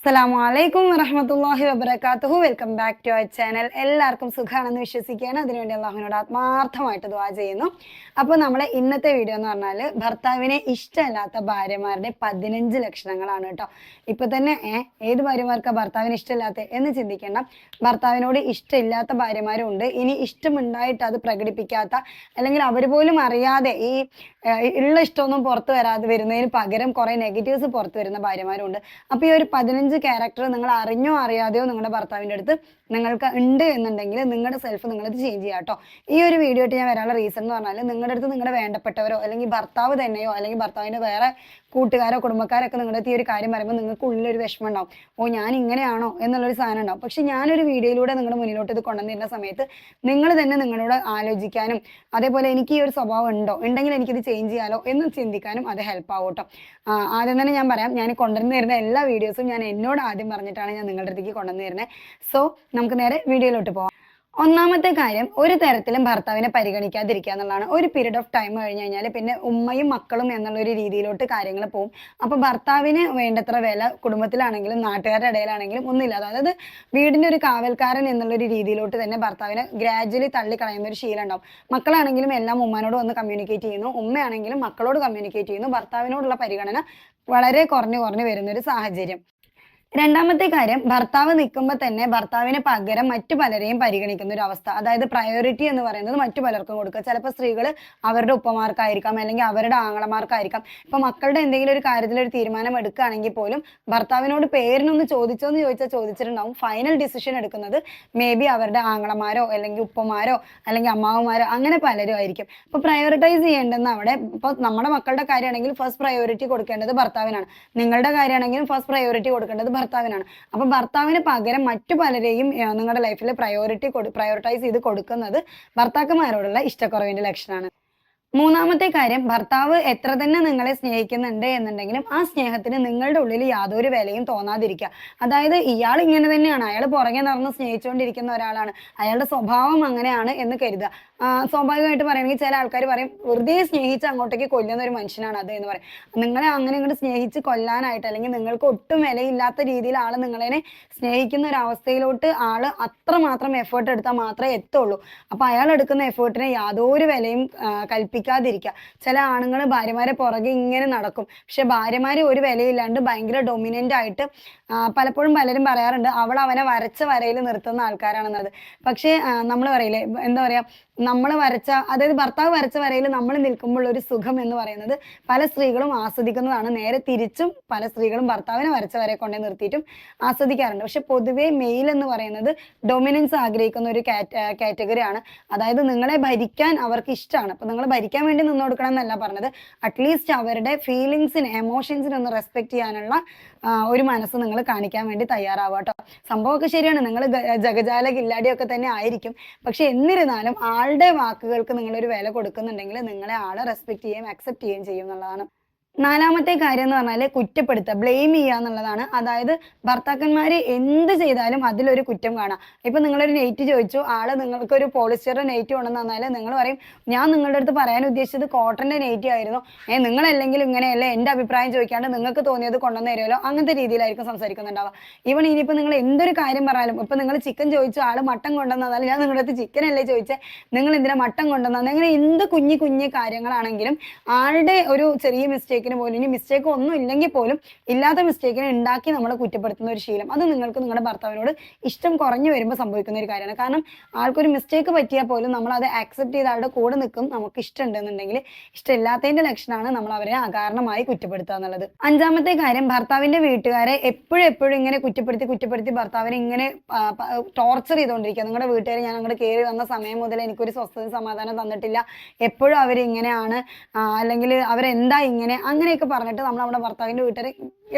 അസ്സലാമു അലൈക്കും വറഹമത്തല്ലാഹി വബർക്കാത്തുഹു welcome back to our channel എല്ലാവർക്കും സുഖമാണെന്ന് വിശ്വസിക്കുകയാണ്. അതിനുവേണ്ടി അള്ളാഹുവിനോട് ആത്മാർത്ഥമായിട്ട് ദ്വാ ചെയ്യുന്നു. അപ്പോൾ നമ്മളെ ഇന്നത്തെ വീഡിയോ എന്ന് പറഞ്ഞാൽ ഭർത്താവിനെ ഇഷ്ടമല്ലാത്ത ഭാര്യമാരുടെ പതിനഞ്ച് ലക്ഷണങ്ങളാണ് കേട്ടോ. ഇപ്പൊ തന്നെ ഏത് ഭാര്യമാർക്കാ ഭർത്താവിനെ ഇഷ്ടമില്ലാത്ത എന്ന് ചിന്തിക്കേണ്ട. ഭർത്താവിനോട് ഇഷ്ടമില്ലാത്ത ഭാര്യമാരും ഉണ്ട് ഇനി ഇഷ്ടമുണ്ടായിട്ട് അത് പ്രകടിപ്പിക്കാത്ത അല്ലെങ്കിൽ അവർ പോലും അറിയാതെ ഈ ഉള്ള ഇഷ്ടമൊന്നും പുറത്തു വരാതെ വരുന്നതിന് പകരം കുറെ നെഗറ്റീവ്സ് പുറത്തു വരുന്ന ഭാര്യമാരുണ്ട്. അപ്പൊ ഈ ഒരു പതിനഞ്ച് ക്യാരക്ടർ നിങ്ങൾ അറിഞ്ഞോ അറിയാതെയോ നിങ്ങളുടെ ഭർത്താവിന്റെ അടുത്ത് നിങ്ങൾക്ക് ഉണ്ട് എന്നുണ്ടെങ്കിൽ നിങ്ങളുടെ സെൽഫ് നിങ്ങളത് ചേഞ്ച് ചെയ്യാം കേട്ടോ ഈ ഒരു വീഡിയോ ആയിട്ട് ഞാൻ വരാനുള്ള റീസൺ എന്ന് പറഞ്ഞാൽ നിങ്ങളുടെ അടുത്ത് നിങ്ങളുടെ വേണ്ടപ്പെട്ടവരോ അല്ലെങ്കിൽ ഭർത്താവ് തന്നെയോ അല്ലെങ്കിൽ ഭർത്താവിന്റെ വേറെ കൂട്ടുകാരോ കുടുംബക്കാരൊക്കെ നിങ്ങളുടെ ഈ ഒരു കാര്യം പറയുമ്പോൾ നിങ്ങൾക്ക് ഉള്ളിലൊരു വിഷമം ഉണ്ടാവും. ഓ ഞാൻ ഇങ്ങനെയാണോ എന്നുള്ളൊരു സാധനം ഉണ്ടാവും. പക്ഷെ ഞാനൊരു വീഡിയോയിലൂടെ നിങ്ങളുടെ മുന്നിലോട്ട് ഇത് കൊണ്ടുവന്നിരുന്ന സമയത്ത് നിങ്ങൾ തന്നെ നിങ്ങളോട് ആലോചിക്കാനും അതേപോലെ എനിക്ക് ഈ ഒരു സ്വഭാവം ഉണ്ടോ? ഉണ്ടെങ്കിൽ എനിക്കിത് ചേഞ്ച് ചെയ്യാലോ എന്ന് ചിന്തിക്കാനും അത് ഹെൽപ്പ് ആവും കേട്ടോ ആദ്യം തന്നെ ഞാൻ പറയാം ഞാൻ കൊണ്ടുവരുന്ന എല്ലാ വീഡിയോസും ഞാൻ എന്നോട് ആദ്യം പറഞ്ഞിട്ടാണ് ഞാൻ നിങ്ങളുടെ അടുത്തേക്ക് കൊണ്ടുവന്നു തരുന്നത് സോ നമുക്ക് നേരെ വീഡിയോയിലോട്ട് പോകാം ഒന്നാമത്തെ കാര്യം ഒരു തരത്തിലും ഭർത്താവിനെ പരിഗണിക്കാതിരിക്കുക എന്നുള്ളതാണ്. ഒരു പീരീഡ് ഓഫ് ടൈം കഴിഞ്ഞ് കഴിഞ്ഞാൽ പിന്നെ ഉമ്മയും മക്കളും എന്നുള്ള ഒരു രീതിയിലോട്ട് കാര്യങ്ങൾ പോകും അപ്പൊ ഭർത്താവിന് വേണ്ടത്ര വില കുടുംബത്തിലാണെങ്കിലും നാട്ടുകാരുടെ ഇടയിലാണെങ്കിലും ഒന്നുമില്ല അതായത് വീടിന്റെ ഒരു കാവൽക്കാരൻ എന്നുള്ള ഒരു രീതിയിലോട്ട് തന്നെ ഭർത്താവിനെ ഗ്രാജുവലി തള്ളിക്കളയുന്ന ഒരു ശീലം ഉണ്ടാവും. മക്കളാണെങ്കിലും എല്ലാം ഉമ്മനോട് വന്ന് കമ്മ്യൂണിക്കേറ്റ് ചെയ്യുന്നു. ഉമ്മയാണെങ്കിലും മക്കളോട് കമ്മ്യൂണിക്കേറ്റ് ചെയ്യുന്നു. ഭർത്താവിനോടുള്ള പരിഗണന വളരെ കുറഞ്ഞു കുറഞ്ഞു വരുന്ന ഒരു സാഹചര്യം. രണ്ടാമത്തെ കാര്യം ഭർത്താവ് നിൽക്കുമ്പോൾ തന്നെ ഭർത്താവിന് പകരം മറ്റു പലരെയും പരിഗണിക്കുന്ന ഒരു അവസ്ഥ. അതായത് പ്രയോറിറ്റി എന്ന് പറയുന്നത് മറ്റു പലർക്കും കൊടുക്കുക. ചിലപ്പോൾ സ്ത്രീകൾ അവരുടെ ഉപ്പമാർക്കായിരിക്കാം അല്ലെങ്കിൽ അവരുടെ ആങ്ങളമാർക്കായിരിക്കാം. ഇപ്പൊ മക്കളുടെ എന്തെങ്കിലും ഒരു കാര്യത്തിൽ ഒരു തീരുമാനം എടുക്കുകയാണെങ്കിൽ പോലും ഭർത്താവിനോട് പേരിനൊന്ന് ചോദിച്ചോ എന്ന് ചോദിച്ചാൽ ചോദിച്ചിട്ടുണ്ടാവും. ഫൈനൽ ഡിസിഷൻ എടുക്കുന്നത് മേ ബി അവരുടെ ആങ്ങളമാരോ അല്ലെങ്കിൽ ഉപ്പമാരോ അല്ലെങ്കിൽ അമ്മാവന്മാരോ അങ്ങനെ പലരും ആയിരിക്കും. അപ്പൊ പ്രയോറിറ്റൈസ് ചെയ്യേണ്ടെന്ന് അവിടെ ഇപ്പൊ നമ്മുടെ മക്കളുടെ കാര്യമാണെങ്കിൽ ഫസ്റ്റ് പ്രയോറിറ്റി കൊടുക്കേണ്ടത് ഭർത്താവിനാണ്. നിങ്ങളുടെ കാര്യമാണെങ്കിലും ഫസ്റ്റ് പ്രയോറിറ്റി കൊടുക്കേണ്ടത് ഭർത്താവിനാണ്. അപ്പൊ ഭർത്താവിന് പകരം മറ്റു പലരെയും നിങ്ങളുടെ ലൈഫിൽ പ്രയോറിറ്റി പ്രയോറിറ്റൈസ് ചെയ്ത് കൊടുക്കുന്നത് ഭർത്താക്കന്മാരോടുള്ള ഇഷ്ടക്കുറവിന്റെ ലക്ഷണമാണ് മൂന്നാമത്തെ കാര്യം ഭർത്താവ് എത്ര തന്നെ നിങ്ങളെ സ്നേഹിക്കുന്നുണ്ട് എന്നുണ്ടെങ്കിലും ആ സ്നേഹത്തിന് നിങ്ങളുടെ ഉള്ളിൽ യാതൊരു വിലയും തോന്നാതിരിക്കുക. അതായത് ഇയാൾ ഇങ്ങനെ തന്നെയാണ്. അയാൾ പുറകെ നടന്ന് സ്നേഹിച്ചുകൊണ്ടിരിക്കുന്ന ഒരാളാണ്. അയാളുടെ സ്വഭാവം അങ്ങനെയാണ് എന്ന് കരുതുക. സ്വാഭാവികമായിട്ട് പറയുകയാണെങ്കിൽ ചില ആൾക്കാർ പറയും വെറുതെ സ്നേഹിച്ച് അങ്ങോട്ടേക്ക് കൊല്ലുന്ന ഒരു മനുഷ്യനാണ് അത് എന്ന് പറയും. നിങ്ങളെ അങ്ങനെ ഇങ്ങോട്ട് സ്നേഹിച്ച് കൊല്ലാനായിട്ട് അല്ലെങ്കിൽ നിങ്ങൾക്ക് ഒട്ടും വിലയില്ലാത്ത രീതിയിൽ ആൾ നിങ്ങളെ സ്നേഹിക്കുന്ന ഒരു അവസ്ഥയിലോട്ട് ആൾ അത്രമാത്രം എഫേർട്ട് എടുത്താൽ മാത്രമേ എത്തുള്ളൂ. അപ്പൊ അയാൾ എടുക്കുന്ന എഫേർട്ടിനെ യാതൊരു വിലയും കൽപ്പിക്കാതിരിക്കുക. ചില ആണുങ്ങൾ ഭാര്യമാരെ പുറകെ ഇങ്ങനെ നടക്കും. പക്ഷെ ഭാര്യമാര് ഒരു വിലയില്ലാണ്ട് ഭയങ്കര ഡൊമിനന്റ് ആയിട്ട് പലപ്പോഴും പലരും പറയാറുണ്ട് അവൾ അവനെ വരച്ച വരയിൽ നിർത്തുന്ന ആൾക്കാരാണെന്നത് പക്ഷേ നമ്മൾ പറയില്ലേ എന്താ പറയാ നമ്മൾ വരച്ച അതായത് ഭർത്താവ് വരച്ച വരയിൽ നമ്മൾ നിൽക്കുമ്പോൾ ഒരു സുഖം എന്ന് പറയുന്നത് പല സ്ത്രീകളും ആസ്വദിക്കുന്നതാണ്. നേരെ തിരിച്ചും പല സ്ത്രീകളും ഭർത്താവിനെ വരച്ച വരെ കൊണ്ടേ നിർത്തിയിട്ടും ആസ്വദിക്കാറുണ്ട്. പക്ഷെ പൊതുവേ മെയിൽ എന്ന് പറയുന്നത് ഡൊമിനൻസ് ആഗ്രഹിക്കുന്ന ഒരു കാറ്റഗറി ആണ്. അതായത് നിങ്ങളെ ഭരിക്കാൻ അവർക്ക് ഇഷ്ടമാണ്. അപ്പൊ നിങ്ങൾ ഭരിക്കാൻ വേണ്ടി നിന്ന് കൊടുക്കണം എന്നല്ല പറഞ്ഞത്. അറ്റ്ലീസ്റ്റ് അവരുടെ ഫീലിങ്സിന് എമോഷൻസിന് ഒന്ന് റെസ്പെക്ട് ചെയ്യാനുള്ള ഒരു മനസ്സ് നിങ്ങൾ കാണിക്കാൻ വേണ്ടി തയ്യാറാവുക കേട്ടോ. സംഭവമൊക്കെ ശരിയാണ്. നിങ്ങൾ ജഗജാല കില്ലാടിയൊക്കെ തന്നെ ആയിരിക്കും. പക്ഷെ എന്നിരുന്നാലും ആളുടെ വാക്കുകൾക്ക് നിങ്ങളൊരു വില കൊടുക്കുന്നുണ്ടെങ്കിൽ നിങ്ങളെ ആളെ റെസ്പെക്ട് ചെയ്യുകയും അക്സെപ്റ്റ് ചെയ്യുകയും ചെയ്യും എന്നുള്ളതാണ്. നാലാമത്തെ കാര്യം എന്ന് പറഞ്ഞാൽ കുറ്റപ്പെടുത്തുക ബ്ലെയിം ചെയ്യുക എന്നുള്ളതാണ്. അതായത് ഭർത്താക്കന്മാര് എന്ത് ചെയ്താലും അതിലൊരു കുറ്റം കാണാം. ഇപ്പൊ നിങ്ങളൊരു നെയ്റ്റ് ചോദിച്ചു ആൾ നിങ്ങൾക്ക് ഒരു പോളിസ്റ്ററിന്റെ നെയ്റ്റ് കൊണ്ടെന്ന് പറഞ്ഞാൽ നിങ്ങൾ പറയും ഞാൻ നിങ്ങളുടെ അടുത്ത് പറയാൻ ഉദ്ദേശിച്ചത് കോട്ടന്റെ നെയ്റ്റ് ആയിരുന്നു. ഏ നിങ്ങളല്ലെങ്കിൽ ഇങ്ങനെയല്ല എന്റെ അഭിപ്രായം ചോദിക്കാണ്ട് നിങ്ങൾക്ക് തോന്നിയത് കൊണ്ടുവന്ന് തരുമല്ലോ? അങ്ങനത്തെ രീതിയിലായിരിക്കും സംസാരിക്കുന്നുണ്ടാവുക. ഈവൺ ഇനിയിപ്പോ നിങ്ങൾ എന്തൊരു കാര്യം പറഞ്ഞാലും ഇപ്പൊ നിങ്ങൾ ചിക്കൻ ചോദിച്ചു ആൾ മട്ടൻ കൊണ്ടുവന്നാൽ ഞാൻ നിങ്ങളുടെ അടുത്ത് ചിക്കൻ അല്ലേ ചോദിച്ചത് നിങ്ങൾ എന്തിനാ മട്ടൻ കൊണ്ടുവന്നാൽ അങ്ങനെ എന്ത് കുഞ്ഞു കുഞ്ഞു കാര്യങ്ങളാണെങ്കിലും ആളുടെ ഒരു ചെറിയ മിസ്റ്റേക്കിന് പോലും ഇനി മിസ്റ്റേക്ക് ഒന്നും ഇല്ലെങ്കിൽ പോലും ഇല്ലാത്ത മിസ്റ്റേക്കിനെ ഉണ്ടാക്കി നമ്മളെ കുറ്റപ്പെടുത്തുന്ന ഒരു ശീലം. അത് നിങ്ങൾക്ക് നിങ്ങളുടെ ഭർത്താവിനോട് ഇഷ്ടം കുറഞ്ഞു വരുമ്പോൾ സംഭവിക്കുന്ന ഒരു കാര്യമാണ്. കാരണം ആൾക്കൊരു മിസ്റ്റേക്ക് പറ്റിയാൽ പോലും നമ്മൾ അത് ആക്സെപ്റ്റ് ചെയ്ത് ആളുടെ കൂടെ നിൽക്കും. നമുക്ക് ഇഷ്ടമുണ്ടെന്നുണ്ടെങ്കിൽ ഇഷ്ടമില്ലാത്തതിന്റെ ലക്ഷണമാണ് നമ്മൾ അവരെ അകാരണമായി കുറ്റപ്പെടുത്തുക എന്നുള്ളത്. അഞ്ചാമത്തെ കാര്യം ഭർത്താവിന്റെ വീട്ടുകാരെ എപ്പോഴും എപ്പോഴും ഇങ്ങനെ കുറ്റപ്പെടുത്തി കുറ്റപ്പെടുത്തി ഭർത്താവിനെ ഇങ്ങനെ ടോർച്ചർ ചെയ്തുകൊണ്ടിരിക്കുക. നിങ്ങളുടെ വീട്ടുകാർ ഞാൻ അങ്ങോട്ട് കയറി വന്ന സമയം മുതൽ എനിക്കൊരു സ്വസ്ഥത സമാധാനം തന്നിട്ടില്ല. എപ്പോഴും അവരിങ്ങനെയാണ് അല്ലെങ്കിൽ അവരെന്താ ഇങ്ങനെ അങ്ങനെയൊക്കെ പറഞ്ഞിട്ട് നമ്മൾ നമ്മുടെ ഭർത്താവിന്റെ വീട്ടുകാരെ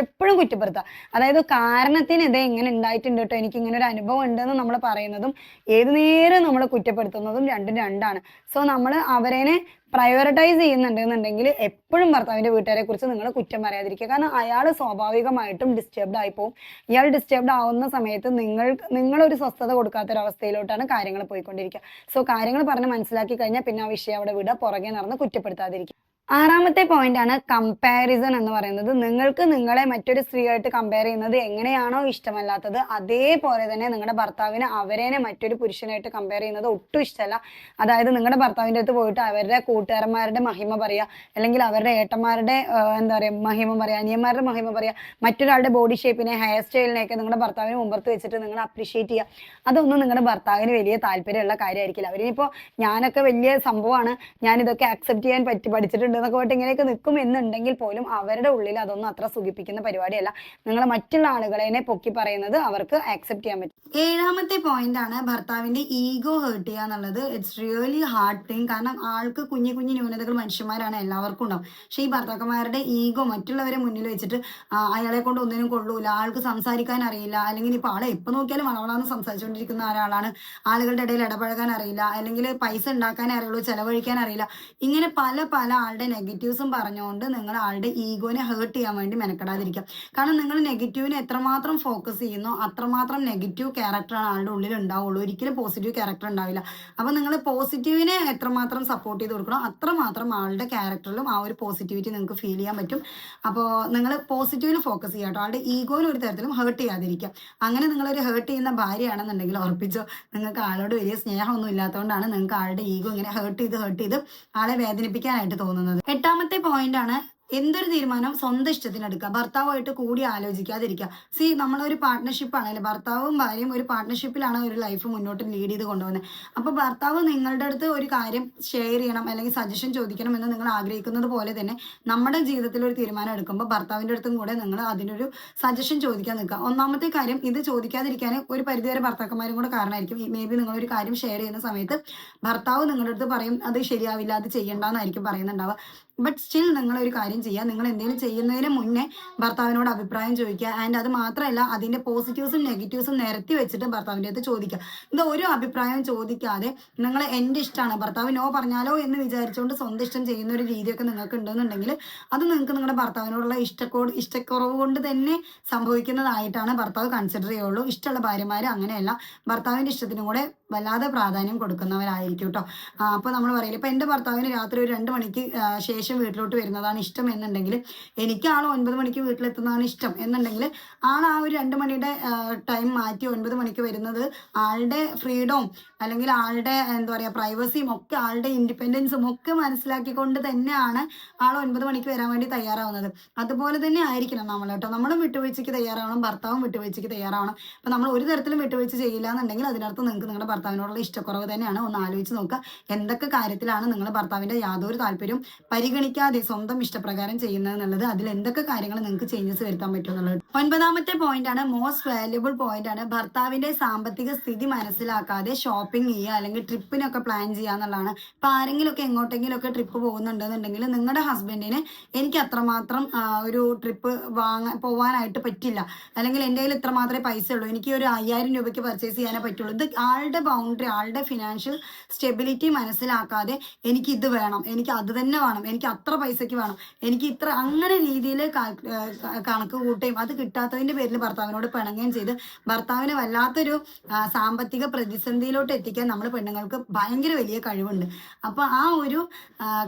എപ്പോഴും കുറ്റപ്പെടുത്തുക. അതായത് കാരണത്തിന് ഇത് ഇങ്ങനെ ഉണ്ടായിട്ടുണ്ട് കേട്ടോ. എനിക്ക് ഇങ്ങനെ ഒരു അനുഭവം ഉണ്ടെന്ന് നമ്മൾ പറയുന്നതും ഏത് നേരം നമ്മൾ കുറ്റപ്പെടുത്തുന്നതും രണ്ടും രണ്ടാണ്. സോ നമ്മൾ അവരെ പ്രയോറിറ്റൈസ് ചെയ്യുന്നുണ്ടെന്നുണ്ടെങ്കിൽ എപ്പോഴും ഭർത്താവിന്റെ വീട്ടുകാരെ കുറിച്ച് നിങ്ങൾ കുറ്റം പറയാതിരിക്കുക. കാരണം അയാൾ സ്വാഭാവികമായിട്ടും ഡിസ്റ്റർബ്ഡ് ആയി പോകും ഇയാൾ ഡിസ്റ്റർബ്ഡ് ആവുന്ന സമയത്ത് നിങ്ങൾ നിങ്ങളൊരു സ്വസ്ഥത കൊടുക്കാത്ത ഒരു അവസ്ഥയിലോട്ടാണ് കാര്യങ്ങൾ പോയിക്കൊണ്ടിരിക്കുക. സോ കാര്യങ്ങൾ പറഞ്ഞ് മനസ്സിലാക്കി കഴിഞ്ഞാൽ പിന്നെ ആ വിഷയം അവിടെ വിടുക പുറകെ നടന്ന് കുറ്റപ്പെടുത്താതിരിക്കുക. ആറാമത്തെ പോയിന്റ് ആണ് കമ്പാരിസൺ എന്ന് പറയുന്നത്. നിങ്ങൾക്ക് നിങ്ങളെ മറ്റൊരു സ്ത്രീയായിട്ട് കമ്പയർ ചെയ്യുന്നത് എങ്ങനെയാണോ ഇഷ്ടമല്ലാത്തത് അതേപോലെ തന്നെ നിങ്ങളുടെ ഭർത്താവിന് അവരേനെ മറ്റൊരു പുരുഷനായിട്ട് കമ്പയർ ചെയ്യുന്നത് ഒട്ടും ഇഷ്ടമല്ല. അതായത് നിങ്ങളുടെ ഭർത്താവിന്റെ അടുത്ത് പോയിട്ട് അവരുടെ കൂട്ടുകാരന്മാരുടെ മഹിമ പറയുക അല്ലെങ്കിൽ അവരുടെ ഏട്ടന്മാരുടെ എന്താ പറയുക മഹിമ പറയുക അനിയന്മാരുടെ മഹിമ പറയുക മറ്റൊരാളുടെ ബോഡി ഷേപ്പിനെ ഹെയർ സ്റ്റൈലിനെയൊക്കെ നിങ്ങളുടെ ഭർത്താവിന് മുമ്പത്ത് വെച്ചിട്ട് നിങ്ങൾ അപ്രീഷിയേറ്റ് ചെയ്യുക. അതൊന്നും നിങ്ങളുടെ ഭർത്താവിന് വലിയ താല്പര്യമുള്ള കാര്യമായിരിക്കില്ല. അവരിനിപ്പോൾ ഞാനൊക്കെ വലിയ സംഭവമാണ്. ഞാനിതൊക്കെ അക്സെപ്റ്റ് ചെയ്യാൻ പറ്റി പഠിച്ചിട്ടുണ്ട്. എന്നൊക്കെ പറഞ്ഞിട്ട് ഇങ്ങനെയൊക്കെ നിൽക്കും എന്നുണ്ടെങ്കിൽ പോലും അവരുടെ ഉള്ളിൽ അതൊന്നും അത്ര സുഖിപ്പിക്കുന്ന പരിപാടിയല്ല. നിങ്ങൾ മറ്റുള്ള ആളുകളെ പൊക്കി പറയുന്നത് അവർക്ക് ആക്സെപ്റ്റ് ചെയ്യാൻ പറ്റും. ഏഴാമത്തെ പോയിന്റ് ആണ് ഭർത്താവിന്റെ ഈഗോ ഹേർട്ട് ചെയ്യുക എന്നുള്ളത്. ഇറ്റ്സ് റിയലി ഹാർഡ് തിങ് കാരണം ആൾക്ക് കുഞ്ഞു കുഞ്ഞു ന്യൂനതകൾ മനുഷ്യന്മാരാണ് എല്ലാവർക്കും ഉണ്ടാവും. പക്ഷേ ഈ ഭർത്താക്കന്മാരുടെ ഈഗോ മറ്റുള്ളവരെ മുന്നിൽ വെച്ചിട്ട് അയാളെ കൊണ്ട് ഒന്നിനും കൊള്ളൂല ആൾക്ക് സംസാരിക്കാൻ അറിയില്ല അല്ലെങ്കിൽ ഇപ്പൊ ആളെ എപ്പോ നോക്കിയാലും വളവളാന്ന് സംസാരിച്ചുകൊണ്ടിരിക്കുന്ന ഒരാളാണ് ആളുകളുടെ ഇടയിൽ ഇടപഴകാൻ അറിയില്ല അല്ലെങ്കിൽ പൈസ ഉണ്ടാക്കാനേ അറിയുള്ളൂ ചെലവഴിക്കാൻ അറിയില്ല. ഇങ്ങനെ പല പല ആളുടെ നെഗറ്റീവ്സും പറഞ്ഞുകൊണ്ട് നിങ്ങൾ ആളുടെ ഈഗോനെ ഹേർട്ട് ചെയ്യാൻ വേണ്ടി മെനക്കെടാതിരിക്കുക കാരണം നിങ്ങൾ നെഗറ്റീവിനെ എത്രമാത്രം ഫോക്കസ് ചെയ്യുന്നോ അത്രമാത്രം നെഗറ്റീവ് ക്യാരക്ടറാണ് ആളുടെ ഉള്ളിൽ ഉണ്ടാവുള്ളൂ. ഒരിക്കലും പോസിറ്റീവ് ക്യാരക്ടർ ഉണ്ടാവില്ല. അപ്പൊ നിങ്ങൾ പോസിറ്റീവിനെ എത്രമാത്രം സപ്പോർട്ട് ചെയ്ത് കൊടുക്കണോ അത്രമാത്രം ആളുടെ ക്യാരക്ടറിലും ആ ഒരു പോസിറ്റിവിറ്റി നിങ്ങൾക്ക് ഫീൽ ചെയ്യാൻ പറ്റും. അപ്പോൾ നിങ്ങൾ പോസിറ്റീവിന് ഫോക്കസ് ചെയ്യാം കേട്ടോ. ആളുടെ ഈഗോനെ ഒരു തരത്തിലും ഹേർട്ട് ചെയ്യാതിരിക്കുക. അങ്ങനെ നിങ്ങളൊരു ഹേർട്ട് ചെയ്യുന്ന ഭാര്യയാണെന്നുണ്ടെങ്കിൽ ഉറപ്പിച്ചോ? നിങ്ങൾക്ക് ആളോട് വലിയ സ്നേഹമൊന്നും ഇല്ലാത്തതുകൊണ്ടാണ് നിങ്ങൾക്ക് ആളുടെ ഈഗോ ഇങ്ങനെ ഹേർട്ട് ചെയ്ത് ഹേർട്ട് ചെയ്ത് ആളെ വേദനിപ്പിക്കാനായിട്ട് തോന്നുന്നത്. എട്ടാമത്തെ പോയിന്റ് ആണ് എന്തൊരു തീരുമാനം സ്വന്തം ഇഷ്ടത്തിന് എടുക്കുക. ഭർത്താവുമായിട്ട് കൂടി ആലോചിക്കാതിരിക്കുക. സി നമ്മളൊരു പാർട്ട്ണർഷിപ്പ് ആണല്ലേ? ഭർത്താവും ഭാര്യയും ഒരു പാർട്ട്ണർഷിപ്പിലാണ് ഒരു ലൈഫ് മുന്നോട്ട് ലീഡ് ചെയ്ത് കൊണ്ടുപോകുന്നത്. അപ്പോൾ ഭർത്താവ് നിങ്ങളുടെ അടുത്ത് ഒരു കാര്യം ഷെയർ ചെയ്യണം അല്ലെങ്കിൽ സജഷൻ ചോദിക്കണം എന്ന് നിങ്ങൾ ആഗ്രഹിക്കുന്നത് പോലെ തന്നെ നമ്മുടെ ജീവിതത്തിൽ ഒരു തീരുമാനം എടുക്കുമ്പോൾ ഭർത്താവിന്റെ അടുത്തും കൂടെ നിങ്ങൾ അതിനൊരു സജഷൻ ചോദിക്കാൻ നിൽക്കുക. ഒന്നാമത്തെ കാര്യം ഇത് ചോദിക്കാതിരിക്കാൻ ഒരു പരിധിവരെ ഭർത്താക്കന്മാരും കൂടെ കാരണമായിരിക്കും. മേ ബി നിങ്ങളൊരു കാര്യം ഷെയർ ചെയ്യുന്ന സമയത്ത് ഭർത്താവ് നിങ്ങളുടെ അടുത്ത് പറയും അത് ശരിയാവില്ല അത് ചെയ്യണ്ടെന്നായിരിക്കും പറയുന്നുണ്ടാവുക. ബട്ട് സ്റ്റിൽ നിങ്ങൾ ഒരു കാര്യം ചെയ്യുക നിങ്ങൾ എന്തെങ്കിലും ചെയ്യുന്നതിന് മുന്നേ ഭർത്താവിനോട് അഭിപ്രായം ചോദിക്കുക. ആൻഡ് അത് മാത്രമല്ല അതിന്റെ പോസിറ്റീവ്സും നെഗറ്റീവ്സും നിരത്തി വെച്ചിട്ട് ഭർത്താവിന്റെ അടുത്ത് ചോദിക്കുക. ഇത് ഒരു അഭിപ്രായം ചോദിക്കാതെ നിങ്ങൾ എന്റെ ഇഷ്ടമാണ് ഭർത്താവ് നോ പറഞ്ഞാലോ എന്ന് വിചാരിച്ചുകൊണ്ട് സ്വന്തം ഇഷ്ടം ചെയ്യുന്ന ഒരു രീതിയൊക്കെ നിങ്ങൾക്ക് ഉണ്ടെന്നുണ്ടെങ്കിൽ അത് നിങ്ങൾക്ക് നിങ്ങളുടെ ഭർത്താവിനോടുള്ള ഇഷ്ടക്കോട് ഇഷ്ടക്കുറവ് കൊണ്ട് തന്നെ സംഭവിക്കുന്നതായിട്ടാണ് ഭർത്താവ് കൺസിഡർ ചെയ്യുള്ളൂ. ഇഷ്ടമുള്ള ഭാര്യമാർ അങ്ങനെയല്ല. ഭർത്താവിന്റെ ഇഷ്ടത്തിനും കൂടെ വല്ലാതെ പ്രാധാന്യം കൊടുക്കുന്നവരായിരിക്കും കേട്ടോ. അപ്പോൾ നമ്മൾ പറയില്ല ഇപ്പോൾ എന്റെ ഭർത്താവിന് രാത്രി ഒരു രണ്ട് മണിക്ക് ആ, ശേഷം വീട്ടിലോട്ട് വരുന്നതാണ് ഇഷ്ടം എന്നുണ്ടെങ്കിൽ എനിക്ക് ആൾ ഒൻപത് മണിക്ക് വീട്ടിലെത്തുന്നതാണ് ഇഷ്ടം എന്നുണ്ടെങ്കിൽ ആൾ ആ ഒരു രണ്ട് മണിയുടെ ടൈം മാറ്റി ഒൻപത് മണിക്ക് വരുന്നത് ആളുടെ ഫ്രീഡവും അല്ലെങ്കിൽ ആളുടെ എന്താ പറയുക പ്രൈവസിയും ഒക്കെ ആളുടെ ഇൻഡിപെൻഡൻസും ഒക്കെ മനസ്സിലാക്കിക്കൊണ്ട് തന്നെയാണ് ആൾ ഒൻപത് മണിക്ക് വരാൻ വേണ്ടി തയ്യാറാവുന്നത്. അതുപോലെ തന്നെ ആയിരിക്കണം നമ്മൾ കേട്ടോ. നമ്മളും വിട്ടുവീഴ്ചയ്ക്ക് തയ്യാറാവണം ഭർത്താവും വിട്ടുവീഴ്ചയ്ക്ക് തയ്യാറാവണം. അപ്പം നമ്മൾ ഒരു തരത്തിലും വിട്ടുവീഴ്ച ചെയ്യില്ല എന്നുണ്ടെങ്കിൽ അതിനർത്ഥം നിങ്ങൾക്ക് നിങ്ങളുടെ ഭർത്താവിനോടുള്ള ഇഷ്ടക്കുറവ് തന്നെയാണ്. ഒന്ന് ആലോചിച്ച് നോക്കുക. എന്തൊക്കെ കാര്യത്തിലാണ് നിങ്ങൾ ഭർത്താവിന്റെ യാതൊരു താല്പര്യവും പരിഗണിക്കാതെ സ്വന്തം ഇഷ്ടപ്രകാരം ചെയ്യുന്നത് എന്നുള്ളത്. അതിൽ എന്തൊക്കെ കാര്യങ്ങൾ നിങ്ങൾക്ക് ചേഞ്ചസ് വരുത്താൻ പറ്റും എന്നുള്ളത്. ഒൻപതാമത്തെ പോയിന്റ് ആണ് മോസ്റ്റ് വാല്യുബിൾ പോയിന്റ് ആണ്. ഭർത്താവിന്റെ സാമ്പത്തിക സ്ഥിതി മനസ്സിലാക്കാതെ ഷോപ്പിംഗ് ചെയ്യുക അല്ലെങ്കിൽ ട്രിപ്പിനൊക്കെ പ്ലാൻ ചെയ്യുക എന്നുള്ളതാണ്. ഇപ്പൊ ആരെങ്കിലുമൊക്കെ എങ്ങോട്ടെങ്കിലുമൊക്കെ ട്രിപ്പ് പോകുന്നുണ്ടെന്നുണ്ടെങ്കിൽ നിങ്ങളുടെ ഹസ്ബൻഡിന് എനിക്ക് അത്രമാത്രം ഒരു ട്രിപ്പ് വാങ്ങാൻ പോവാനായിട്ട് പറ്റില്ല. അല്ലെങ്കിൽ എന്റെ കയ്യിൽ ഇത്ര മാത്രമേ പൈസ ഉള്ളൂ. എനിക്ക് ഒരു അയ്യായിരം രൂപയ്ക്ക് പർച്ചേസ് ചെയ്യാനേ പറ്റുള്ളൂ. ഇത് ആളുടെ ബൗണ്ടറി ആളുടെ ഫിനാൻഷ്യൽ സ്റ്റെബിലിറ്റി മനസ്സിലാക്കാതെ എനിക്ക് ഇത് വേണം എനിക്ക് അത് തന്നെ വേണം എനിക്ക് അത്ര പൈസയ്ക്ക് വേണം എനിക്ക് ഇത്ര അങ്ങനെ രീതിയിൽ കണക്ക് കൂട്ടുകയും അത് കിട്ടാത്തതിന്റെ പേരിൽ ഭർത്താവിനോട് പിണങ്ങുകയും ചെയ്ത് ഭർത്താവിനെ വല്ലാത്തൊരു സാമ്പത്തിക പ്രതിസന്ധിയിലോട്ട് എത്തിക്കാൻ നമ്മൾ പെണ്ണുങ്ങൾക്ക് ഭയങ്കര വലിയ കഴിവുണ്ട്. അപ്പോൾ ആ ഒരു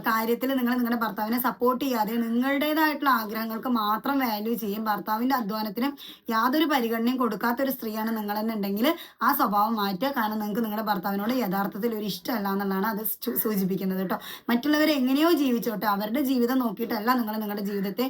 കാര്യത്തിൽ നിങ്ങൾ നിങ്ങളുടെ ഭർത്താവിനെ സപ്പോർട്ട് ചെയ്യാതെ നിങ്ങളുടേതായിട്ടുള്ള ആഗ്രഹങ്ങൾക്ക് മാത്രം വാല്യൂ ചെയ്യും. ഭർത്താവിന്റെ അധ്വാനത്തിന് യാതൊരു പരിഗണനയും കൊടുക്കാത്ത ഒരു സ്ത്രീയാണ് നിങ്ങളെന്നുണ്ടെങ്കിൽ ആ സ്വഭാവം മാറ്റുക. കാരണം നിങ്ങൾക്ക് നിങ്ങളുടെ ഭർത്താവിനോട് യഥാർത്ഥത്തിൽ ഒരു ഇഷ്ടമല്ല എന്നുള്ളതാണ് അത് സൂചിപ്പിക്കുന്നത് കേട്ടോ. മറ്റുള്ളവരെ എങ്ങനെയോ ജീവിച്ചോട്ടെ അവരുടെ ജീവിതം നോക്കിയിട്ടല്ല നിങ്ങൾ നിങ്ങളുടെ ജീവിതത്തെ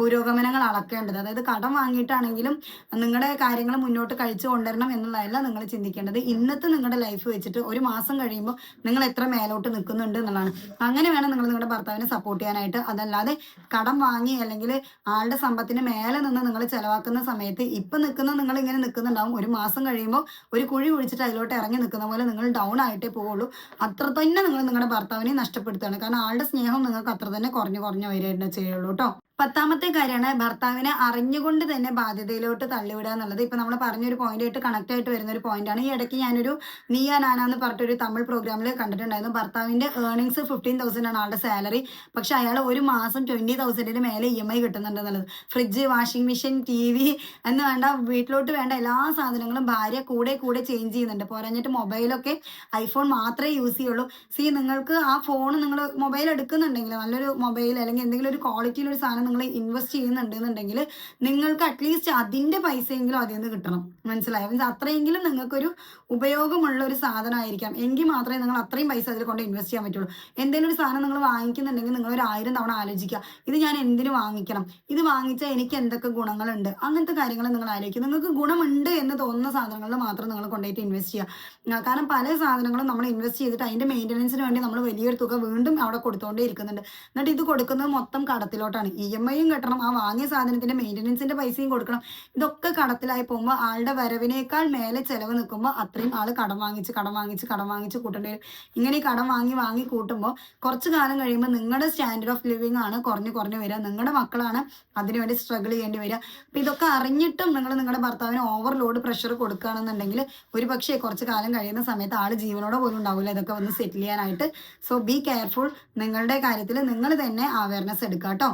പുരോഗമനങ്ങൾ അളക്കേണ്ടത്. അതായത് കടം വാങ്ങിയിട്ടാണെങ്കിലും നിങ്ങളുടെ കാര്യങ്ങൾ മുന്നോട്ട് കഴിച്ചു കൊണ്ടുവരണം എന്നുള്ളതല്ല നിങ്ങൾ ചിന്തിക്കേണ്ടത്. ഇന്നത്തെ നിങ്ങളുടെ ലൈഫ് വെച്ചിട്ട് ഒരു മാസം കഴിയുമ്പോൾ നിങ്ങൾ എത്ര മേലോട്ട് നിൽക്കുന്നുണ്ട് എന്നുള്ളതാണ്. അങ്ങനെ വേണം നിങ്ങൾ നിങ്ങളുടെ ഭർത്താവിനെ സപ്പോർട്ട് ചെയ്യാനായിട്ട്. അതല്ലാതെ കടം വാങ്ങി അല്ലെങ്കിൽ ആളുടെ സമ്പത്തിന് മേലെ നിന്ന് നിങ്ങൾ ചെലവാക്കുന്ന സമയത്ത് ഇപ്പം നിൽക്കുന്ന നിങ്ങൾ ഇങ്ങനെ നിൽക്കുന്നുണ്ടാവും. ഒരു മാസം കഴിയുമ്പോൾ ഒരു കുഴി കുഴിച്ചിട്ട് അതിലോട്ട് ഇറങ്ങി നിൽക്കുന്ന പോലെ നിങ്ങൾ ഡൗൺ ആയിട്ടേ പോവുള്ളൂ. അത്ര തന്നെ നിങ്ങൾ നിങ്ങളുടെ ഭർത്താവിനെ നഷ്ടപ്പെടുത്തുകയാണ്. കാരണം ആളുടെ സ്നേഹം നിങ്ങൾക്ക് അത്ര തന്നെ കുറഞ്ഞു കുറഞ്ഞു വരിക ചെയ്യുള്ളൂ കേട്ടോ. പത്താമത്തെ കാര്യമാണ് ഭർത്താവിനെ അറിഞ്ഞുകൊണ്ട് തന്നെ ബാധ്യതയിലോട്ട് തള്ളിവിടുക എന്നുള്ളത്. ഇപ്പൊ നമ്മൾ പറഞ്ഞൊരു പോയിന്റ് ആയിട്ട് കണക്ട് ആയിട്ട് വരുന്ന ഒരു പോയിന്റ് ആണ്. ഈ ഇടയ്ക്ക് ഞാനൊരു നീയ നാന എന്ന് പറഞ്ഞിട്ടൊരു തമിഴ് പ്രോഗ്രാമിൽ കണ്ടിട്ടുണ്ടായിരുന്നു. ഭർത്താവിന്റെ ഏർണിങ്സ് ഫിഫ്റ്റീൻ തൗസൻഡ് ആണ് ആളുടെ സാലറി പക്ഷെ അയാൾ ഒരു മാസം ട്വന്റി തൗസൻഡിന് മേലെ ഇ എം ഐ കിട്ടുന്നുണ്ട് എന്നുള്ളത്. Fridge washing machine T V എന്ന് വേണ്ട വീട്ടിലോട്ട് വേണ്ട എല്ലാ സാധനങ്ങളും ഭാര്യ കൂടെ കൂടെ ചേഞ്ച് ചെയ്യുന്നുണ്ട്. പോരാഞ്ഞിട്ട് മൊബൈലൊക്കെ ഐഫോൺ മാത്രമേ യൂസ് ചെയ്യുള്ളൂ. സി നിങ്ങൾക്ക് ആ ഫോൺ നിങ്ങൾ മൊബൈൽ എടുക്കുന്നുണ്ടെങ്കിൽ നല്ലൊരു മൊബൈൽ അല്ലെങ്കിൽ എന്തെങ്കിലും ഒരു ക്വാളിറ്റിയിലൊരു സാധനം നിങ്ങൾ ഇൻവെസ്റ്റ് ചെയ്യുന്നുണ്ടെന്നുണ്ടെങ്കിൽ നിങ്ങൾക്ക് അറ്റ്ലീസ്റ്റ് അതിന്റെ പൈസയെങ്കിലും അതിൽ നിന്ന് കിട്ടണം. മനസ്സിലായോ? മീൻസ് അത്രയെങ്കിലും നിങ്ങൾക്കൊരു ഉപയോഗമുള്ള ഒരു സാധനമായിരിക്കാം. എങ്കിൽ മാത്രമേ നിങ്ങൾ അത്രയും പൈസ അതിൽ കൊണ്ട് ഇൻവെസ്റ്റ് ചെയ്യാൻ പറ്റുള്ളൂ. എന്തെങ്കിലും ഒരു സാധനം നിങ്ങൾ വാങ്ങിക്കുന്നുണ്ടെങ്കിൽ നിങ്ങൾ ഒരു ആയിരം തവണ ആലോചിക്കുക. ഇത് ഞാൻ എന്തിനു വാങ്ങിക്കണം? ഇത് വാങ്ങിച്ചാൽ എനിക്ക് എന്തൊക്കെ ഗുണങ്ങളുണ്ട്? അങ്ങനത്തെ കാര്യങ്ങൾ നിങ്ങൾ ആലോചിക്കുക. നിങ്ങൾക്ക് ഗുണമുണ്ട് എന്ന് തോന്നുന്ന സാധനങ്ങളിൽ മാത്രം നിങ്ങൾ കൊണ്ടുപോയിട്ട് ഇൻവെസ്റ്റ് ചെയ്യുക. കാരണം പല സാധനങ്ങളും നമ്മൾ ഇൻവെസ്റ്റ് ചെയ്തിട്ട് അതിന്റെ മെയിന്റനൻസിന് വേണ്ടി നമ്മൾ വലിയൊരു തുക വീണ്ടും അവിടെ കൊടുത്തുകൊണ്ടേ ഇരിക്കുന്നുണ്ട്. എന്നിട്ട് ഇത് കൊടുക്കുന്നത് മൊത്തം കടത്തിലോട്ടാണ്. ഇ എം ഐയും കെട്ടണം ആ വാങ്ങിയ സാധനത്തിന്റെ മെയിന്റനൻസിന്റെ പൈസയും കൊടുക്കണം. ഇതൊക്കെ കടത്തിലായി പോകുമ്പോൾ ആളുടെ വരവിനേക്കാൾ മേലെ ചെലവ് നിൽക്കുമ്പോൾ അത്രയും ആൾ കടം വാങ്ങിച്ച് കടം വാങ്ങിച്ച് കടം വാങ്ങിച്ച് കൂട്ടേണ്ടി വരും. ഇങ്ങനെ കടം വാങ്ങി വാങ്ങി കൂട്ടുമ്പോൾ കുറച്ച് കാലം കഴിയുമ്പോൾ നിങ്ങളുടെ സ്റ്റാൻഡേർഡ് ഓഫ് ലിവിങ് ആണ് കുറഞ്ഞു കുറഞ്ഞു വരിക. നിങ്ങളുടെ മക്കളാണ് അതിനുവേണ്ടി സ്ട്രഗിൾ ചെയ്യേണ്ടി വരിക. അപ്പം ഇതൊക്കെ അറിഞ്ഞിട്ടും നിങ്ങൾ നിങ്ങളുടെ ഭർത്താവിന് ഓവർലോഡ് പ്രഷർ കൊടുക്കുകയാണെന്നുണ്ടെങ്കിൽ ഒരു പക്ഷേ കുറച്ച് കാലം കഴിയുന്ന സമയത്ത് ആൾ ജീവനോടെ പോലും ഉണ്ടാവില്ല ഇതൊക്കെ ഒന്ന് സെറ്റിൽ ചെയ്യാനായിട്ട്. സോ ബി കെയർഫുൾ നിങ്ങളുടെ കാര്യത്തിൽ നിങ്ങൾ തന്നെ അവയർനെസ് എടുക്കുക കേട്ടോ.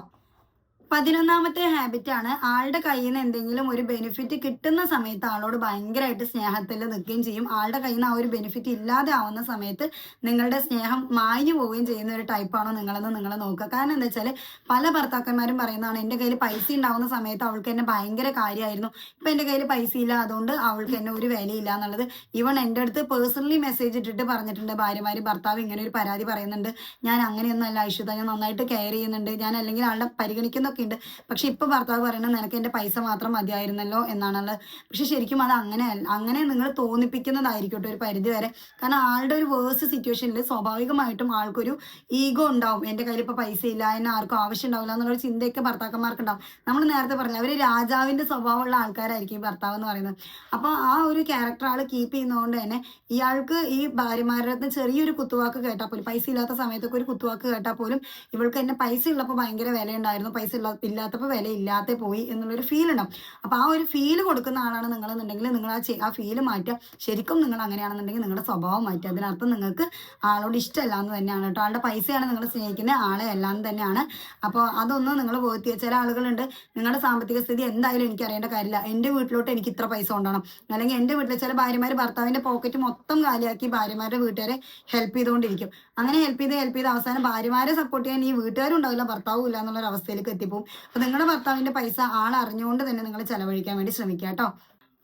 പതിനൊന്നാമത്തെ ഹാബിറ്റ് ആണ് ആളുടെ കയ്യിൽ നിന്ന് എന്തെങ്കിലും ഒരു ബെനിഫിറ്റ് കിട്ടുന്ന സമയത്ത് ആളോട് ഭയങ്കരമായിട്ട് സ്നേഹത്തിൽ നിൽക്കുകയും ചെയ്യും. ആളുടെ കയ്യിൽ നിന്ന് ആ ഒരു ബെനിഫിറ്റ് ഇല്ലാതെ ആവുന്ന സമയത്ത് നിങ്ങളുടെ സ്നേഹം മാഞ്ഞു പോവുകയും ചെയ്യുന്ന ഒരു ടൈപ്പാണോ നിങ്ങളെന്ന് നിങ്ങൾ നോക്കുക. കാരണം എന്താ വെച്ചാൽ പല ഭർത്താക്കന്മാരും പറയുന്നതാണ് എന്റെ കയ്യിൽ പൈസ ഉണ്ടാവുന്ന സമയത്ത് അവൾക്ക് എന്നെ ഭയങ്കര കാര്യമായിരുന്നു ഇപ്പം എന്റെ കയ്യിൽ പൈസ ഇല്ല അതുകൊണ്ട് അവൾക്ക് എന്നെ ഒരു വിലയില്ല എന്നുള്ളത് ഇവൺ എന്റെ അടുത്ത് പേഴ്സണലി മെസ്സേജ് ഇട്ടിട്ട് പറഞ്ഞിട്ടുണ്ട്. ഭാര്യമാര് ഭർത്താവ് ഇങ്ങനെ ഒരു പരാതി പറയുന്നുണ്ട്. ഞാൻ അങ്ങനെയൊന്നും അല്ല ഐശ്വത ഞാൻ നന്നായിട്ട് കെയർ ചെയ്യുന്നുണ്ട്. ഞാൻ അല്ലെങ്കിൽ ആളുടെ പരിഗണിക്കുന്നൊക്കെ ഉണ്ട്. പക്ഷെ ഇപ്പൊ ഭർത്താവ് പറയുന്നത് നിനക്ക് എന്റെ പൈസ മാത്രം മതിയായിരുന്നല്ലോ എന്നാണല്ലോ. പക്ഷെ ശരിക്കും അത് അങ്ങനെ അങ്ങനെ നിങ്ങൾ തോന്നിപ്പിക്കുന്നതായിരിക്കട്ടെ ഒരു പരിധി വരെ. കാരണം ആളുടെ ഒരു വേഴ്സ് സിറ്റുവേഷനിൽ സ്വാഭാവികമായിട്ടും ആൾക്കൊരു ഈഗോ ഉണ്ടാവും. എന്റെ കയ്യിൽ ഇപ്പൊ പൈസ ഇല്ല എന്നെ ആർക്കും ആവശ്യം ഉണ്ടാവില്ല എന്നുള്ളൊരു ചിന്തയൊക്കെ ഭർത്താക്കന്മാർക്ക് ഉണ്ടാവും നമ്മൾ നേരത്തെ പറഞ്ഞു അവർ രാജാവിന്റെ സ്വഭാവമുള്ള ആൾക്കാരായിരിക്കും ഭർത്താവ് എന്ന് പറയുന്നത്. അപ്പൊ ആ ഒരു ക്യാരക്ടർ ആൾ കീപ്പ് ചെയ്യുന്നതുകൊണ്ട് തന്നെ ഇയാൾക്ക് ഈ ഭാര്യമാരുടെ അടുത്ത് ചെറിയൊരു കുത്തുവാക്ക് കേട്ടാൽ പോലും പൈസ ഇല്ലാത്ത സമയത്തൊക്കെ ഒരു കുത്തുവാക്ക് കേട്ടാൽ പോലും ഇവൾക്ക് എന്നെ പൈസ ഉള്ളപ്പോൾ ഭയങ്കര വില ഉണ്ടായിരുന്നു പൈസ ഇല്ല ഇല്ലാത്തപ്പോൾ വില ഇല്ലാതെ പോയി എന്നുള്ളൊരു ഫീൽ ഉണ്ടാവും അപ്പോൾ ആ ഒരു ഫീൽ കൊടുക്കുന്ന ആളാണ് നിങ്ങളെന്നുണ്ടെങ്കിൽ നിങ്ങൾ ആ ആ ഫീൽ മാറ്റുക. ശരിക്കും നിങ്ങൾ അങ്ങനെയാണെന്നുണ്ടെങ്കിൽ നിങ്ങളുടെ സ്വഭാവം മാറ്റുക. അതിനർത്ഥം നിങ്ങൾക്ക് ആളോട് ഇഷ്ടമല്ല എന്ന് തന്നെയാണ് കേട്ടോ. ആളുടെ പൈസയാണ് നിങ്ങൾ സ്നേഹിക്കുന്നത്. ആളെ എല്ലാം തന്നെയാണ്. അപ്പോൾ അതൊന്നും നിങ്ങൾ പോയി ചില ആളുകളുണ്ട് നിങ്ങളുടെ സാമ്പത്തിക സ്ഥിതി എന്തായാലും എനിക്ക് അറിയേണ്ട കാര്യമില്ല. എന്റെ വീട്ടിലോട്ട് എനിക്ക് ഇത്ര പൈസ കൊണ്ടുപോകണം. അല്ലെങ്കിൽ എന്റെ വീട്ടിലെ ചില ഭാര്യമാർ ഭർത്താവിന്റെ പോക്കറ്റ് മൊത്തം കാലിയാക്കി ഭാര്യമാരുടെ വീട്ടുകാരെ ഹെൽപ്പ് ചെയ്തുകൊണ്ടിരിക്കും. അങ്ങനെ ഹെൽപ്പ് ചെയ്ത് ഹെൽപ്പ് ചെയ്ത് അവസാനം ഭാര്യമാരെ സപ്പോർട്ട് ചെയ്യാൻ ഈ വീട്ടുകാരും ഉണ്ടാവില്ല ഭർത്താവും ഇല്ല എന്നുള്ളൊരു അവസ്ഥയിലേക്ക് അവസ്ഥയിലേക്ക് എത്തിപ്പോവും അപ്പൊ നിങ്ങളുടെ ഭർത്താവിന്റെ പൈസ ആൾ അറിഞ്ഞുകൊണ്ട് തന്നെ നിങ്ങൾ ചെലവഴിക്കാൻ വേണ്ടി ശ്രമിക്കുക കേട്ടോ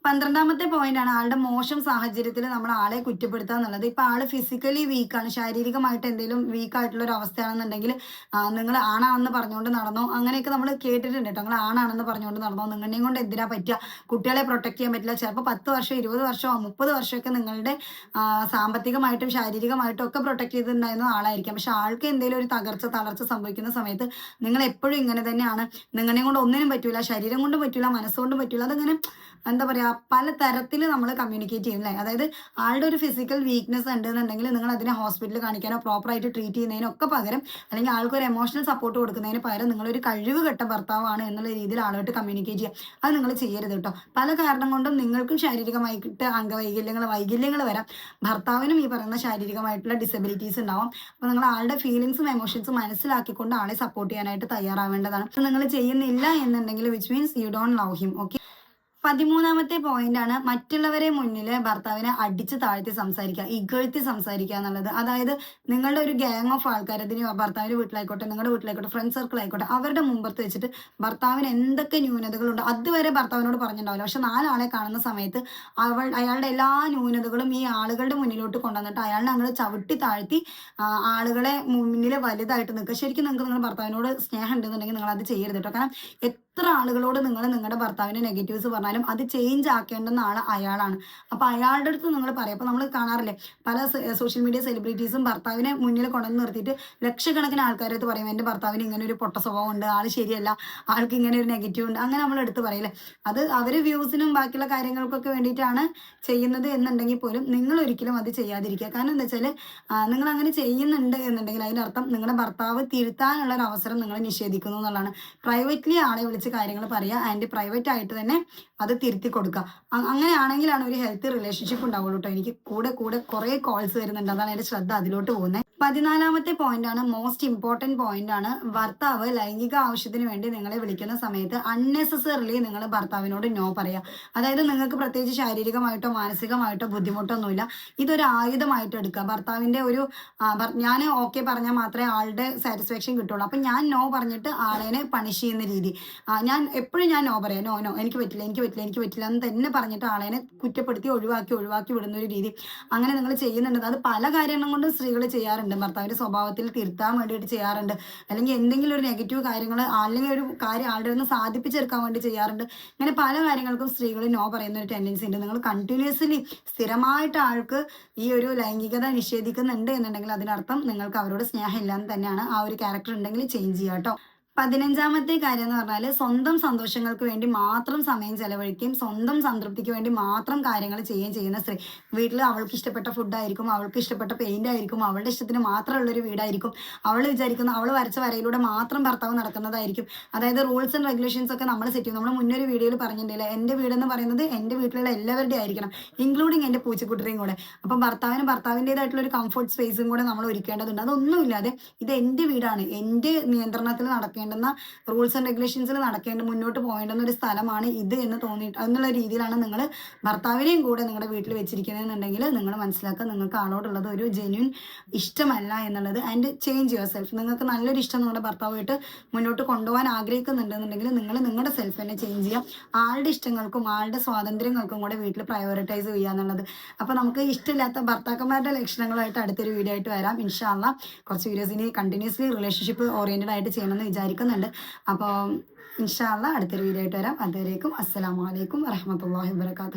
പന്ത്രണ്ടാമത്തെ പോയിന്റ് ആണ് ആളുടെ മോശം സാഹചര്യത്തിൽ നമ്മൾ ആളെ കുറ്റപ്പെടുത്തുക എന്നുള്ളത്. ഇപ്പൊ ആൾ ഫിസിക്കലി വീക്കാണ് ശാരീരികമായിട്ട് എന്തെങ്കിലും വീക്ക് ആയിട്ടുള്ള ഒരു അവസ്ഥയാണെന്നുണ്ടെങ്കിൽ നിങ്ങൾ ആണാണെന്ന് പറഞ്ഞുകൊണ്ട് നടന്നോ അങ്ങനെയൊക്കെ നമ്മൾ കേട്ടിട്ടുണ്ട് കേട്ടോ. നിങ്ങൾ ആണാണെന്ന് പറഞ്ഞുകൊണ്ട് നടന്നോ നിങ്ങളുടെയും കൊണ്ട് എന്തിനാ പറ്റുക? കുട്ടികളെ പ്രൊട്ടക്ട് ചെയ്യാൻ പറ്റില്ല. ചിലപ്പോൾ പത്ത് വർഷം ഇരുപത് വർഷമോ മുപ്പത് വർഷമൊക്കെ നിങ്ങളുടെ സാമ്പത്തികമായിട്ടും ശാരീരികമായിട്ടും ഒക്കെ പ്രൊട്ടക്ട് ചെയ്തിട്ടുണ്ടായിരുന്ന ആളായിരിക്കാം. പക്ഷെ ആൾക്ക് എന്തെങ്കിലും ഒരു തകർച്ച തളർച്ച സംഭവിക്കുന്ന സമയത്ത് നിങ്ങൾ എപ്പോഴും ഇങ്ങനെ തന്നെയാണ്. നിങ്ങളെയും കൊണ്ട് ഒന്നിനും പറ്റൂല. ശരീരം കൊണ്ടും പറ്റൂല. മനസ്സുകൊണ്ടും പറ്റൂല. അതങ്ങനെ എന്താ പറയാ പല തരത്തിൽ നമ്മൾ കമ്മ്യൂണിക്കേറ്റ് ചെയ്യും അല്ലേ അതായത് ആളുടെ ഒരു ഫിസിക്കൽ വീക്ക്നെസ് ഉണ്ടെന്നുണ്ടെങ്കിൽ നിങ്ങൾ അതിനെ ഹോസ്പിറ്റലിൽ കാണിക്കാനോ പ്രോപ്പറായിട്ട് ട്രീറ്റ് ചെയ്യുന്നതിനൊക്കെ പകരം അല്ലെങ്കിൽ ആൾക്കൊരു എമോഷണൽ സപ്പോർട്ട് കൊടുക്കുന്നതിന് പകരം നിങ്ങളൊരു കഴിവ് കെട്ട ഭർത്താവാണ് എന്നുള്ള രീതിയിൽ ആളുമായിട്ട് കമ്മ്യൂണിക്കേറ്റ് ചെയ്യുക. അത് നിങ്ങൾ ചെയ്യരുത് കേട്ടോ. പല കാരണം കൊണ്ടും നിങ്ങൾക്കും ശാരീരികമായിട്ട് അംഗവൈകല്യങ്ങൾ വൈകല്യങ്ങൾ വരാം. ഭർത്താവിനും ഈ പറയുന്ന ശാരീരികമായിട്ടുള്ള ഡിസബിലിറ്റീസ് ഉണ്ടാവും. അപ്പോൾ നിങ്ങൾ ആളുടെ ഫീലിങ്സും എമോഷൻസും മനസ്സിലാക്കിക്കൊണ്ട് ആളെ സപ്പോർട്ട് ചെയ്യാനായിട്ട് തയ്യാറാവേണ്ടതാണ്. നിങ്ങൾ ചെയ്യുന്നില്ല എന്നുണ്ടെങ്കിൽ which means you don't love him okay പതിമൂന്നാമത്തെ പോയിന്റ് ആണ് മറ്റുള്ളവരെ മുന്നിൽ ഭർത്താവിനെ അടിച്ച് താഴ്ത്തി സംസാരിക്കുക ഇകഴ്ത്തി സംസാരിക്കുക എന്നുള്ളത്. അതായത് നിങ്ങളുടെ ഒരു ഗ്യാങ് ഓഫ് ആൾക്കാർ അതിന് ഭർത്താവിന്റെ വീട്ടിലായിക്കോട്ടെ നിങ്ങളുടെ വീട്ടിലായിക്കോട്ടെ ഫ്രണ്ട് സർക്കിൾ ആയിക്കോട്ടെ അവരുടെ മുമ്പത്ത് വെച്ചിട്ട് ഭർത്താവിന് എന്തൊക്കെ ന്യൂനതകളുണ്ട് അതുവരെ ഭർത്താവിനോട് പറഞ്ഞിട്ടുണ്ടാവില്ല. പക്ഷെ നാലാളെ കാണുന്ന സമയത്ത് അവൾ അയാളുടെ എല്ലാ ന്യൂനതകളും ഈ ആളുകളുടെ മുന്നിലോട്ട് കൊണ്ടുവന്നിട്ട് അയാളിനെ അങ്ങനെ ചവിട്ടി താഴ്ത്തി ആളുകളെ മുന്നിൽ വലുതായിട്ട് നിൽക്കുക. ശരിക്കും നിങ്ങൾക്ക് നിങ്ങളുടെ ഭർത്താവിനോട് സ്നേഹം ഉണ്ടെന്നുണ്ടെങ്കിൽ നിങ്ങൾ അത് ചെയ്യരുത് കേട്ടോ. കാരണം എത്ര ആളുകളോട് നിങ്ങൾ നിങ്ങളുടെ ഭർത്താവിന്റെ നെഗറ്റീവ്സ് പറഞ്ഞാലും അത് ചേഞ്ച് ആക്കേണ്ടുന്ന ആൾ അയാളാണ്. അപ്പൊ അയാളുടെ അടുത്ത് നിങ്ങൾ പറയാം. അപ്പൊ നമ്മൾ കാണാറില്ലേ പല സോഷ്യൽ മീഡിയ സെലിബ്രിറ്റീസും ഭർത്താവിനെ മുന്നിൽ കൊണ്ടുവന്ന് നിർത്തിയിട്ട് ലക്ഷക്കണക്കിന് ആൾക്കാരുടെ അടുത്ത് പറയും എന്റെ ഭർത്താവിന് ഇങ്ങനെ ഒരു പൊട്ട സ്വഭാവം ഉണ്ട് ആൾ ശരിയല്ല ആൾക്ക് ഇങ്ങനെ ഒരു നെഗറ്റീവ് ഉണ്ട്. അങ്ങനെ നമ്മൾ എടുത്ത് പറയില്ലേ അത് അവർ വ്യൂസിനും ബാക്കിയുള്ള കാര്യങ്ങൾക്കൊക്കെ വേണ്ടിയിട്ടാണ് ചെയ്യുന്നത് എന്നുണ്ടെങ്കിൽ പോലും നിങ്ങൾ ഒരിക്കലും അത് ചെയ്യാതിരിക്കുക. കാരണം എന്താ വെച്ചാൽ നിങ്ങൾ അങ്ങനെ ചെയ്യുന്നുണ്ട് എന്നുണ്ടെങ്കിൽ അതിനർത്ഥം നിങ്ങളുടെ ഭർത്താവ് തിരുത്താനുള്ള ഒരു അവസരം നിങ്ങൾ നിഷേധിക്കുന്നു എന്നുള്ളതാണ്. പ്രൈവറ്റ്ലി ആളെ വിളിച്ച് കാര്യങ്ങൾ പറയുക ആൻഡ് പ്രൈവറ്റ് ആയിട്ട് തന്നെ അത് തിരുത്തി കൊടുക്കുക അങ്ങനെയാണെങ്കിലാണ് ഒരു ഹെൽത്തി റിലേഷൻഷിപ്പ് ഉണ്ടാവുള്ളൂ കേട്ടോ എനിക്ക് കൂടെ കൂടെ കുറേ കോൾസ് വരുന്നുണ്ട്. അതാണ് എന്റെ ശ്രദ്ധ അതിലോട്ട് പോകുന്നത് പതിനാലാമത്തെ പോയിന്റ് ആണ് മോസ്റ്റ് ഇമ്പോർട്ടന്റ് പോയിന്റ് ആണ്. ഭർത്താവ് ലൈംഗിക ആവശ്യത്തിന് വേണ്ടി നിങ്ങളെ വിളിക്കുന്ന സമയത്ത് അൺനെസസറിലി നിങ്ങൾ ഭർത്താവിനോട് നോ പറയുക അതായത് നിങ്ങൾക്ക് പ്രത്യേകിച്ച് ശാരീരികമായിട്ടോ മാനസികമായിട്ടോ ബുദ്ധിമുട്ടൊന്നുമില്ല. ഇതൊരു ആയുധമായിട്ട് എടുക്കുക. ഭർത്താവിന്റെ ഒരു ഞാൻ ഓക്കെ പറഞ്ഞാൽ മാത്രമേ ആളുടെ സാറ്റിസ്ഫാക്ഷൻ കിട്ടുള്ളൂ. അപ്പം ഞാൻ നോ പറഞ്ഞിട്ട് ആളെ പണിഷ് ചെയ്യുന്ന രീതി. ഞാൻ എപ്പോഴും ഞാൻ നോ പറയാം. നോ നോ എനിക്ക് പറ്റില്ല എനിക്ക് പറ്റില്ല എനിക്ക് പറ്റില്ല എന്ന് തന്നെ പറഞ്ഞിട്ട് ആളെ കുറ്റപ്പെടുത്തി ഒഴിവാക്കി ഒഴിവാക്കി വിടുന്ന ഒരു രീതി. അങ്ങനെ നിങ്ങൾ ചെയ്യുന്നുണ്ട്. അത് പല കാര്യങ്ങളും കൊണ്ടും സ്ത്രീകൾ ചെയ്യാറുണ്ട്. ഭർത്താവിന്റെ സ്വഭാവത്തിൽ തിരുത്താൻ വേണ്ടിയിട്ട് ചെയ്യാറുണ്ട്. അല്ലെങ്കിൽ എന്തെങ്കിലും ഒരു നെഗറ്റീവ് കാര്യങ്ങൾ അല്ലെങ്കിൽ ഒരു കാര്യം ആളുടെ ഒന്ന് സാധിപ്പിച്ചെടുക്കാൻ വേണ്ടി ചെയ്യാറുണ്ട്. അങ്ങനെ പല കാര്യങ്ങൾക്കും സ്ത്രീകൾ നോ പറയുന്ന ഒരു ടെൻഡൻസി ഉണ്ട്. നിങ്ങൾ കണ്ടിന്യൂസ്ലി സ്ഥിരമായിട്ട് ആൾക്ക് ഈ ഒരു ലൈംഗികത നിഷേധിക്കുന്നുണ്ട് എന്നുണ്ടെങ്കിൽ അതിനർത്ഥം നിങ്ങൾക്ക് അവരോട് സ്നേഹം ഇല്ലാന്ന് തന്നെയാണ് ആ ഒരു ക്യാരക്ടർ ഉണ്ടെങ്കിൽ ചേഞ്ച് ചെയ്യാം കേട്ടോ പതിനഞ്ചാമത്തെ കാര്യം എന്ന് പറഞ്ഞാൽ സ്വന്തം സന്തോഷങ്ങൾക്ക് വേണ്ടി മാത്രം സമയം ചെലവഴിക്കുകയും സ്വന്തം സംതൃപ്തിക്ക് വേണ്ടി മാത്രം കാര്യങ്ങൾ ചെയ്യുകയും ചെയ്യുന്ന സ്ത്രീ. വീട്ടിൽ അവൾക്ക് ഇഷ്ടപ്പെട്ട ഫുഡായിരിക്കും അവൾക്ക് ഇഷ്ടപ്പെട്ട പെയിന്റ് ആയിരിക്കും അവളുടെ ഇഷ്ടത്തിന് മാത്രമുള്ള ഒരു വീടായിരിക്കും. അവൾ വിചാരിക്കുന്ന അവൾ വരച്ച വരയിലൂടെ മാത്രം ഭർത്താവ് നടക്കുന്നതായിരിക്കും. അതായത് റൂൾസ് ആൻഡ് റെഗുലേഷൻസ് ഒക്കെ നമ്മൾ സെറ്റ് ചെയ്യും. നമ്മൾ മുന്നൊരു വീഡിയോയിൽ പറഞ്ഞിട്ടുണ്ടല്ലേ എന്റെ വീടെന്ന് പറയുന്നത് എന്റെ വീട്ടിലുള്ള എല്ലാവരുടെയും ആയിരിക്കണം ഇൻക്ലൂഡിങ് എന്റെ പൂച്ചക്കുട്ടിയും കൂടെ. അപ്പം ഭർത്താവിന് ഭർത്താവിന്റെതായിട്ടുള്ള ഒരു കംഫർട്ട് സ്പേസും കൂടെ നമ്മൾ ഒരുക്കേണ്ടതുണ്ട്. അതൊന്നുമില്ലാതെ ഇത് എന്റെ വീടാണ് എന്റെ നിയന്ത്രണത്തിൽ നടക്കേണ്ടുന്ന റൂൾസ് ആൻഡ് റെഗുലേഷൻസിൽ നടക്കേണ്ട മുന്നോട്ട് പോകേണ്ടുന്ന ഒരു സ്ഥലമാണ് ഇത് എന്ന് തോന്നിയിട്ട് എന്നുള്ള രീതിയിലാണ് നിങ്ങൾ ഭർത്താവിനെയും കൂടെ നിങ്ങളുടെ വീട്ടിൽ വെച്ചിരിക്കുന്നതെന്നുണ്ടെങ്കിൽ നിങ്ങൾ മനസ്സിലാക്കുക നിങ്ങൾക്ക് ആളോടുള്ളത് ഒരു ജെന്യൂൻ ഇഷ്ടമല്ല എന്നുള്ളത്. ആൻഡ് ചേഞ്ച് യുവർ സെൽഫ് നിങ്ങൾക്ക് നല്ലൊരു ഇഷ്ടം നിങ്ങളുടെ ഭർത്താവായിട്ട് മുന്നോട്ട് കൊണ്ടുപോകാൻ ആഗ്രഹിക്കുന്നുണ്ടെന്നുണ്ടെങ്കിൽ നിങ്ങൾ നിങ്ങളുടെ സെൽഫ് തന്നെ ചേഞ്ച് ചെയ്യാം. ആളുടെ ഇഷ്ടങ്ങൾക്കും ആളുടെ സ്വാതന്ത്ര്യങ്ങൾക്കും കൂടെ വീട്ടിൽ പ്രയോറിറ്റൈസ് ചെയ്യുക എന്നുള്ളത്. അപ്പോൾ നമുക്ക് ഇഷ്ടമില്ലാത്ത ഭർത്താക്കന്മാരുടെ ലക്ഷണങ്ങളായിട്ട് അടുത്തൊരു വീഡിയോ ആയിട്ട് വരാം. ഇൻഷാല്ല കുറച്ച് വീഡിയോസ് ഇനി കണ്ടിന്യൂസ്ലി റിലേഷൻഷിപ്പ് ഓറിയന്റഡ് ആയിട്ട് ചെയ്യണമെന്ന് വിചാരിക്കുന്നുണ്ട് അപ്പോൾ ഇൻഷാല്ല അടുത്തൊരു വീഡിയോ ആയിട്ട് വരാം. അതുവരേക്കും അസ്സലാമലൈക്കും വരഹമത്തല്ലാഹി വാബർക്കാത്തു